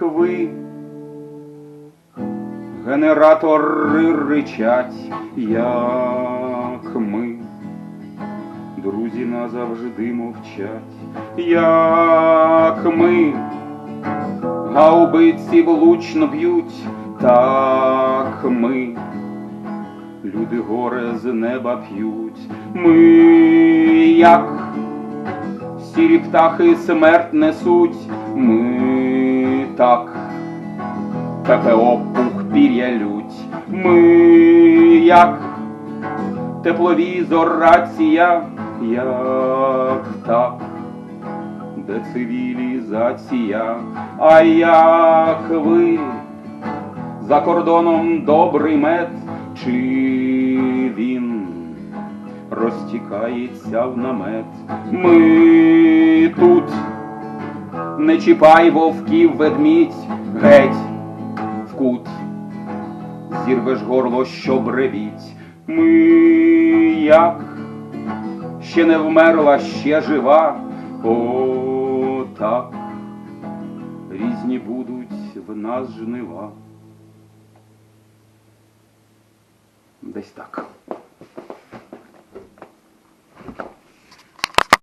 ви. Генератори ричать, як ми. Друзі назавжди мовчать, як ми. Гаубиці влучно б'ють, так ми. Люди горе з неба п'ють, ми як сірі птахи смерть несуть, ми так, ППО пух пір'я лють, ми як тепловізор рація, як так, де цивілізація, а як ви? За кордоном добрий мед, чи він розтікається в намет? Ми не чіпай вовків ведмідь, геть в кут, зірвеш горло, що бревіть. Ми як ще не вмерла, ще жива, о так, різні будуть в нас жнива. Десь так.